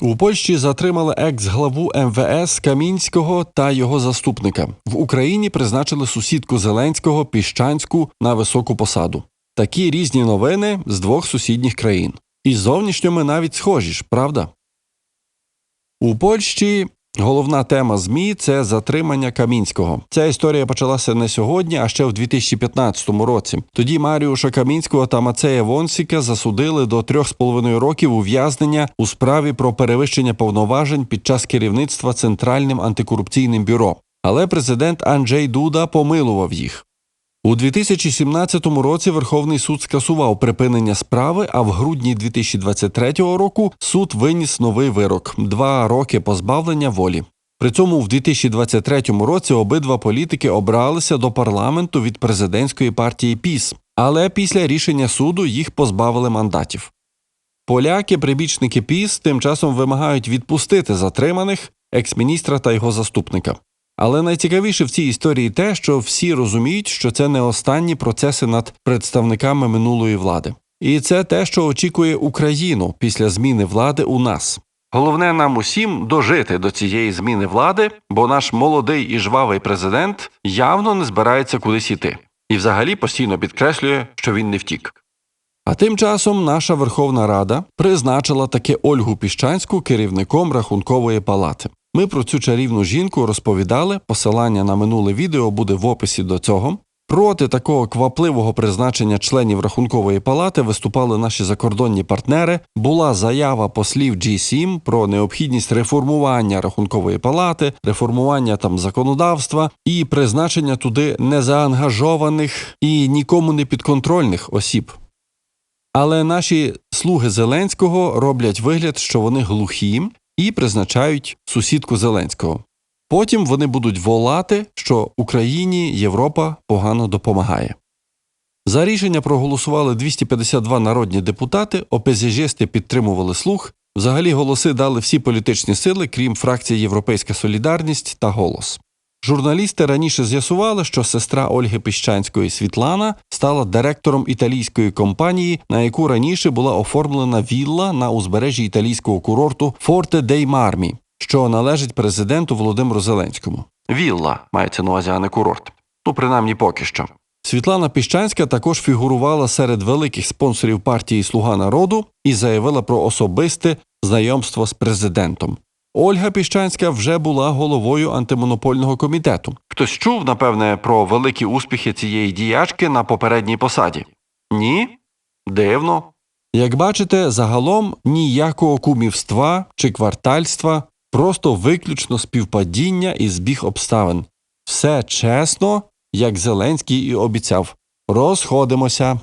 У Польщі затримали екс-главу МВС Камінського та його заступника. В Україні призначили сусідку Зеленського Піщанську на високу посаду. Такі різні новини з двох сусідніх країн. І зовнішньо ми навіть схожі ж, правда? У Польщі головна тема ЗМІ це затримання Камінського. Ця історія почалася не сьогодні, а ще в 2015 році. Тоді Маріуша Камінського та Мацея Вонсіка засудили до трьох з половиною років ув'язнення у справі про перевищення повноважень під час керівництва Центральним антикорупційним бюро. Але президент Анджей Дуда помилував їх. У 2017 році Верховний суд скасував припинення справи, а в грудні 2023 року суд виніс новий вирок два роки позбавлення волі. При цьому в 2023 році обидва політики обралися до парламенту від президентської партії ПІС, але після рішення суду їх позбавили мандатів. Поляки, прибічники ПІС, тим часом вимагають відпустити затриманих екс-міністра та його заступника. Але найцікавіше в цій історії те, що всі розуміють, що це не останні процеси над представниками минулої влади. І це те, що очікує Україну після зміни влади у нас. Головне нам усім дожити до цієї зміни влади, бо наш молодий і жвавий президент явно не збирається кудись іти. І взагалі постійно підкреслює, що він не втік. А тим часом наша Верховна Рада призначила таки Ольгу Піщанську керівником рахункової палати. Ми про цю чарівну жінку розповідали. Посилання на минуле відео буде в описі до цього. Проти такого квапливого призначення членів рахункової палати виступали наші закордонні партнери. Була заява послів G7 про необхідність реформування рахункової палати, реформування там законодавства і призначення туди незаангажованих і нікому не підконтрольних осіб. Але наші слуги Зеленського роблять вигляд, що вони глухі і призначають сусідку Зеленського. Потім вони будуть волати, що Україні Європа погано допомагає. За рішення проголосували 252 народні депутати, ОПЗЖисти підтримували слух. Взагалі голоси дали всі політичні сили, крім фракції Європейська Солідарність та Голос. Журналісти раніше з'ясували, що сестра Ольги Піщанської Світлана стала директором італійської компанії, на яку раніше була оформлена вілла на узбережжі італійського курорту Форте дей Мармі, що належить президенту Володимиру Зеленському. Вілла мається на увазі, а не курорт. Ну, принаймні поки що. Світлана Піщанська також фігурувала серед великих спонсорів партії Слуга народу і заявила про особисте знайомство з президентом. Ольга Піщанська вже була головою антимонопольного комітету. Хтось чув, напевне, про великі успіхи цієї діячки на попередній посаді? Ні? Дивно. Як бачите, загалом ніякого кумівства чи квартальства, просто виключно співпадіння і збіг обставин. Все чесно, як Зеленський і обіцяв. Розходимося.